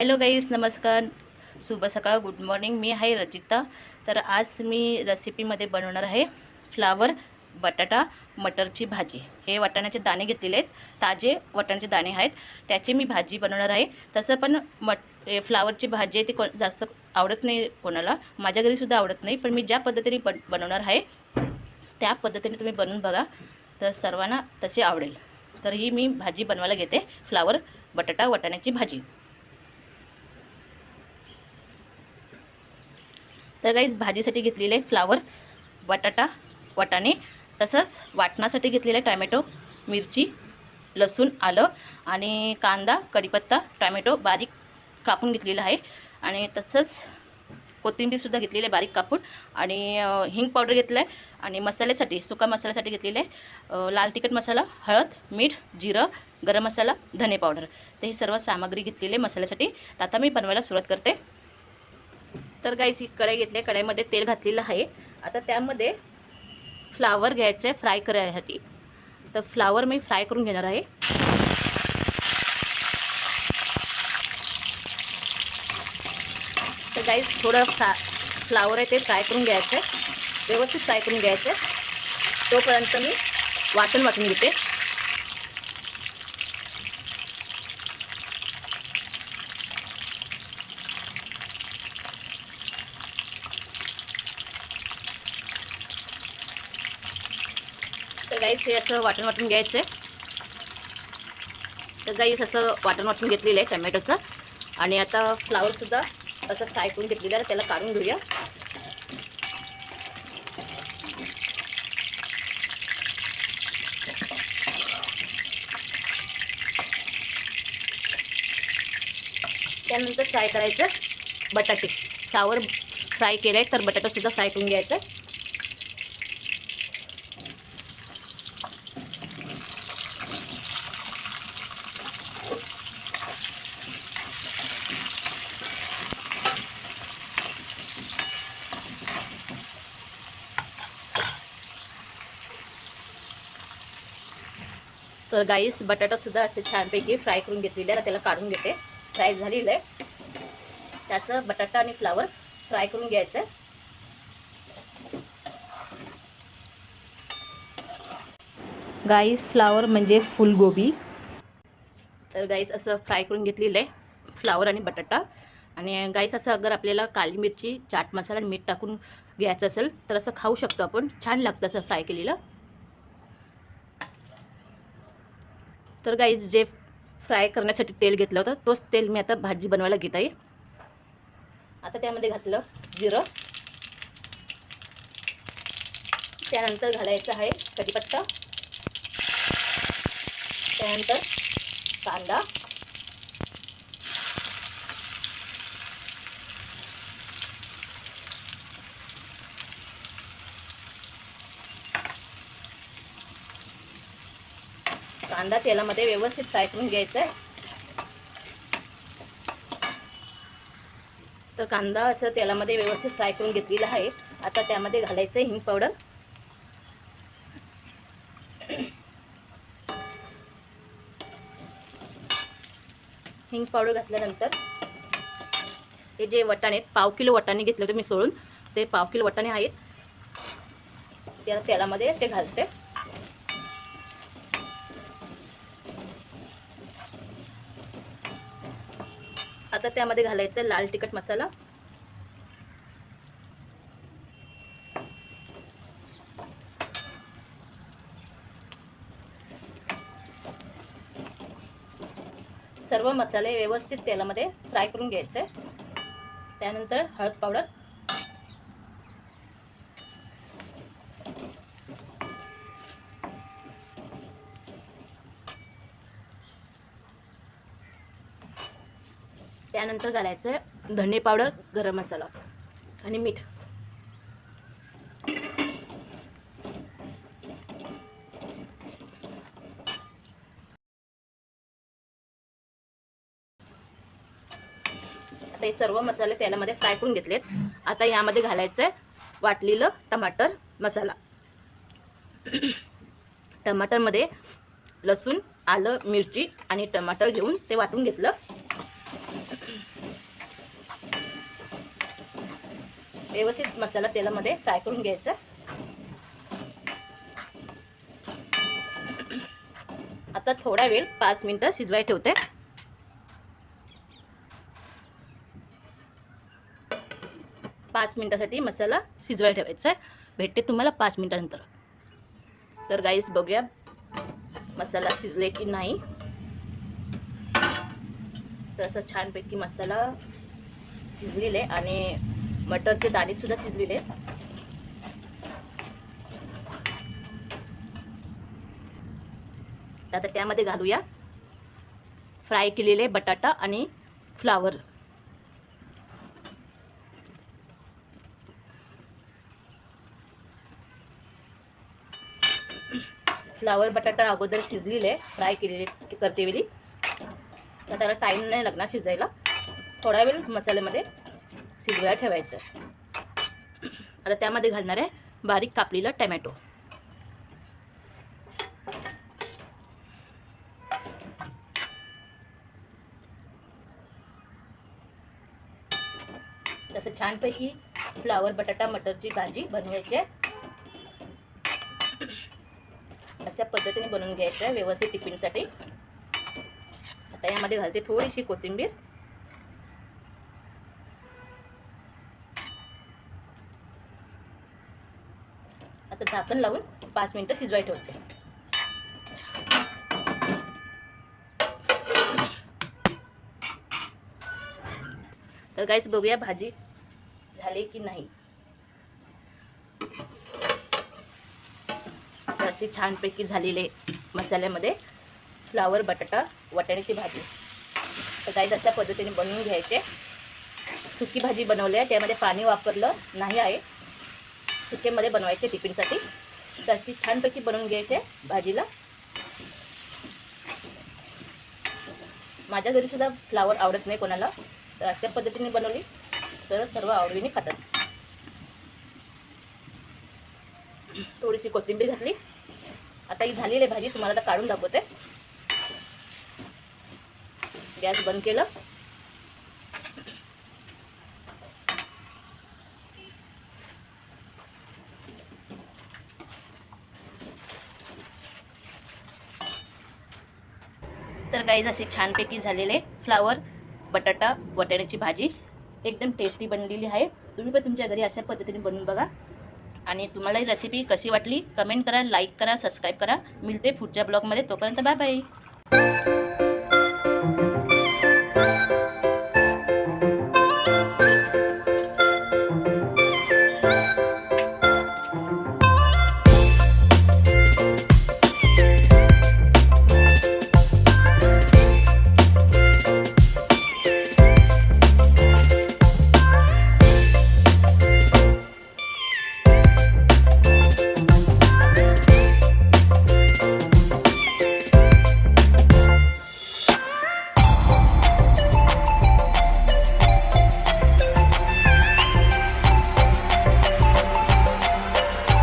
Hello guys नमस्कार. शुभ सकाळ गुड मॉर्निंग मी आहे रचिता. तर आज मी रेसिपीमध्ये बनवणार आहे फ्लावर बटाटा मटरची भाजी. हे वाटाण्याचे दाणे घेतलेले आहेत. ताजे वाटाण्याचे दाणे आहेत. त्याची मी भाजी बनवणार आहे. तसं पण मट फ्लावरची भाजी आहे ती को जास्त आवडत नाही कोणाला. माझ्या घरीसुद्धा आवडत नाही पण मी ज्या पद्धतीने बन बनवणार आहे त्या पद्धतीने तुम्ही बनवून बघा. तर सर्वांना तसे आवडेल. तर ही मी भाजी बनवायला घेते. फ्लावर बटाटा वाटाण्याची भाजी. तर गाईज भाजीसाठी घेतलेले आहे फ्लावर बटाटा वाटाणे तसंच वाटणासाठी घेतलेलं आहे टॅमॅटो मिरची लसूण आलं आणि कांदा कढीपत्ता टॅमॅटो बारीक कापून घेतलेलं आहे. आणि तसंच कोथिंबीरसुद्धा घेतलेली आहे बारीक कापून. आणि हिंग पावडर घेतलं आहे आणि मसाल्यासाठी सुका मसाल्यासाठी घेतलेलं आहे लाल तिखट मसाला हळद मीठ जिरं गरम मसाला धने पावडर तर ही सर्व सामग्री घेतलेली आहे मसाल्यासाठी. तर आता मी बनवायला सुरुवात करते. तर गाईस ही कढई घेतली आहे. कढाईमध्ये तेल घातलेलं आहे. आता त्यामध्ये फ्लावर घ्यायचं आहे फ्राय करायसाठी. तर फ्लावर मी फ्राय करून घेणार आहे. तर गाईस थोडं फ्रा फ्लावर आहे ते फ्राय करून घ्यायचं आहे व्यवस्थित फ्राय करून घ्यायचं आहे तोपर्यंत मी वाटण वाटून घेते. तर गाईस हे असं वाटण वाटून घ्यायचं आहे तर गाईस असं वाटण वाटून घेतलेलं आहे टमॅटोचं. आणि आता फ्लावरसुद्धा असं फ्राय करून घेतलेलं आहे. त्याला काढून घेऊया. त्यानंतर फ्राय करायचं बटाटे. फ्लावर फ्राय केलं आहे तर बटाटासुद्धा फ्राय करून घ्यायचं. तर गाईस बटाटासुद्धा असे छानपैकी फ्राय करून घेतलेले आहे त्याला काढून घेते. फ्राय झालेलं आहे. त्याचं बटाटा आणि फ्लावर फ्राय करून घ्यायचं आहे. गाईस फ्लावर म्हणजे फुलगोबी. तर गाईस असं फ्राय करून घेतलेलं आहे. फ्लावर आणि बटाटा. आणि गाईस असं अगर आपल्याला काली मिरची चाट मसाला आणि मीठ टाकून घ्यायचं असेल तर असं खाऊ शकतो आपण. छान लागतं असं फ्राय केलेलं. तर गाईज जे फ्राय करण्यासाठी तेल घेतलं होतं तोच तेल मी आता भाजी बनवायला घेत आहे. आता त्यामध्ये घातलं जिरं. त्यानंतर घालायचं आहे कढीपत्ता. त्यानंतर कांदा. कांदा तेलामध्ये व्यवस्थित फ्राय करून घ्यायचा आहे. तर कांदा असं तेलामध्ये व्यवस्थित फ्राय करून घेतलेला आहे. आता त्यामध्ये घालायचं आहे हिंग पावडर हिंग पावडर घातल्यानंतर हे जे वटाणे आहेत पाव किलो वटाणे घेतले होते मी सोडून ते पाव किलो वटाणे आहेत. त्या तेलामध्ये ते घालते. आता त्यामध्ये घालायचं लाल तिखट मसाला. सर्व मसाले व्यवस्थित तेलामध्ये फ्राय करून घ्यायचे. त्यानंतर हळद पावडर त्यानंतर घालायचं धने पावडर गरम मसाला आणि मीठ. आता हे सर्व मसाले तेलामध्ये फ्राय करून घेतलेत. आता यामध्ये घालायचं आहे वाटलेलं टमाटर मसाला. टमाटरमध्ये लसूण आलं मिरची आणि टमाटर घेऊन ते वाटून घेतलं. व्यवस्थित मसाला तेलामध्ये फ्राय करून घ्यायचा. आता थोडा वेळ पाच मिनटं शिजवाय ठेवते. पाच मिनटासाठी मसाला शिजवाय ठेवायचा आहे. भेटते तुम्हाला पाच मिनटानंतर. तर गाईस बघूया मसाला शिजले की नाही. तर असं छानपैकी मसाला शिजलेले आणि मटरचे दाणेसुद्धा शिजलेले आता त्यामध्ये घालूया फ्राय केलेले बटाटा आणि फ्लावर. फ्लावर बटाटा अगोदर शिजलेले फ्राय केलेले करते वेळी. तर त्याला टाईम नाही लागणार शिजायला. थोडा वेळ मसाल्यामध्ये शिजवायला ठेवायचं. आता त्यामध्ये घालणार आहे बारीक कापलेला टमॅटो. तसं छानपैकी फ्लावर बटाटा मटरची भाजी बनवायची आहे. अशा पद्धतीने बनवून घ्यायचं आहे व्यवस्थित टिफिनसाठी. आता यामध्ये घालते थोडीशी कोथिंबीर. आता झाकण लावून पाच मिनटं शिजवाय ठेवते. तर गाईस बघूया भाजी झाली की नाही. अशी छानपैकी झालेले मसाल्यामध्ये फ्लावर बटाटा वाटाण्याची भाजी. तर काही अशा पद्धतीने बनवून घ्यायचे. सुकी भाजी बनवली आहे त्यामध्ये पाणी वापरलं नाही आहे. सुकेमध्ये बनवायचे टिफिनसाठी. तर अशी छानपैकी बनवून घ्यायचे भाजीला. माझ्या घरी सुद्धा फ्लावर आवडत नाही कोणाला. तर अशा पद्धतीने बनवली. तर सर्व आवडीने खातात. थोडीशी कोथिंबीर घातली. आता ही झालेली भाजी तुम्हाला आता काढून दाखवते. गॅस बंद केलं. गाईज असे छानपैकी झालेले फ्लावर बटाटा वाटाण्याची भाजी. एकदम टेस्टी बनलेली आहे. तुम्ही पण तुमच्या घरी अशा पद्धतीने बनवून बघा. आणि तुम्हाला ही रेसिपी कशी वाटली कमेंट करा लाईक करा सबस्क्राईब करा. मिळते पुढच्या ब्लॉगमध्ये तोपर्यंत बाय बाय